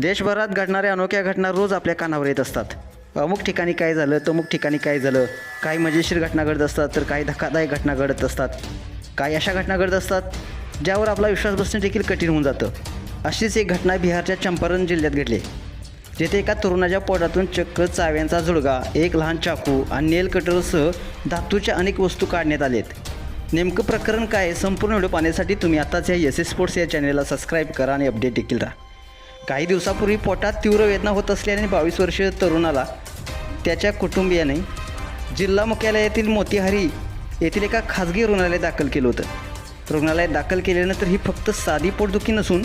देशभरात घडणाऱ्या अनोख्या घटना रोज आपल्या कानावर येत असतात. अमुक ठिकाणी काय झालं तमुक ठिकाणी काय झालं काही मजेशीर घटना घडत असतात तर काही धक्कादायक घटना घडत असतात. काही अशा घटना घडत असतात ज्यावर आपला विश्वास बसणे देखील कठीण होऊन जातं. अशीच एक घटना बिहारच्या चंपारण जिल्ह्यात घडली. जेथे एका तरुणाच्या पोटातून चक्क चाव्यांचा जुळगा एक लहान चाकू आणि नेल कटरसह धातूच्या अनेक वस्तू काढण्यात आलेत. नेमकं प्रकरण काय संपूर्ण व्हिडिओ पाहण्यासाठी तुम्ही आताच या एस एस स्पोर्ट्स या चॅनेलला सबस्क्राईब करा आणि अपडेट देखील राहा. काही दिवसापूर्वी पोटात तीव्र वेदना होत असल्याने बावीस वर्षीय तरुणाला त्याच्या कुटुंबियाने जिल्हा मुख्यालयातील मोतीहारी येथील एका खाजगी रुग्णालयात दाखल केलं होतं. रुग्णालयात दाखल केल्यानंतर ही फक्त साधी पोटदुखी नसून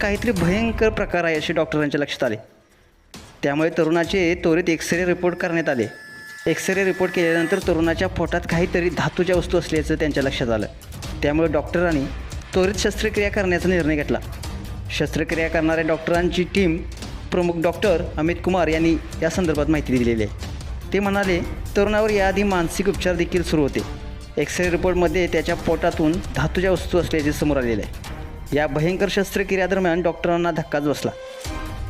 काहीतरी भयंकर प्रकार आहे असे डॉक्टरांच्या लक्षात आले. त्यामुळे तरुणाचे त्वरित एक्सरे रिपोर्ट करण्यात आले. एक्सरे रिपोर्ट केल्यानंतर तरुणाच्या पोटात काहीतरी धातूच्या वस्तू असल्याचं त्यांच्या लक्षात आलं. त्यामुळे डॉक्टरांनी त्वरित शस्त्रक्रिया करण्याचा निर्णय घेतला. शस्त्रक्रिया करणाऱ्या डॉक्टरांची टीम प्रमुख डॉक्टर अमित कुमार यांनी या संदर्भात माहिती दिलेली आहे. ते म्हणाले तरुणावर याआधी मानसिक उपचार देखील सुरू होते. एक्सरे रिपोर्टमध्ये त्याच्या पोटातून धातूच्या वस्तू असल्याचे समोर आलेले आहे. या भयंकर शस्त्रक्रियादरम्यान डॉक्टरांना धक्काच बसला.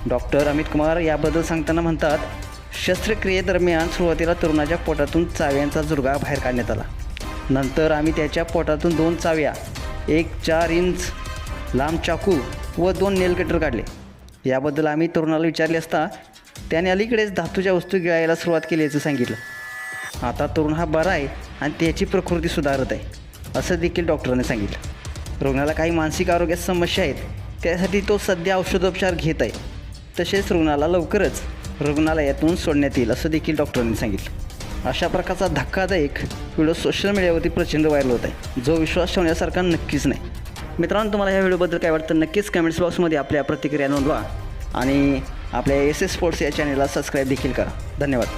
डॉक्टर अमित कुमार याबद्दल सांगताना म्हणतात शस्त्रक्रियेदरम्यान सुरुवातीला तरुणाच्या पोटातून चाव्यांचा जुर्गा बाहेर काढण्यात आला. नंतर आम्ही त्याच्या पोटातून दोन चाव्या एक चार इंच लांब चाकू व दोन नेलकटर काढले. याबद्दल आम्ही तरुणाला विचारले असता त्याने अलीकडेच धातूच्या वस्तू गिळायला सुरुवात केल्याचं सांगितलं. आता तरुण हा बरा आहे आणि त्याची प्रकृती सुधारत आहे असं देखील डॉक्टरांनी सांगितलं. रुग्णाला काही मानसिक आरोग्यात समस्या आहेत त्यासाठी तो सध्या औषधोपचार घेत आहे. तसेच रुग्णाला लवकरच रुग्णालयातून सोडण्यात येईल असं देखील डॉक्टरांनी सांगितलं. अशा प्रकारचा धक्कादायक व्हिडिओ सोशल मीडियावरती प्रचंड व्हायरल होत आहे. जो विश्वास ठेवण्यासारखा नक्कीच नाही. मित्रांनो तुम्हाला ह्या व्हिडिओबद्दल काय वाटतं नक्कीच कमेंट्स बॉक्समध्ये आपल्या प्रतिक्रिया नोंदवा. आणि आपल्या एस एस स्पोर्ट्स या चॅनलला सबस्क्राईब देखील करा. धन्यवाद.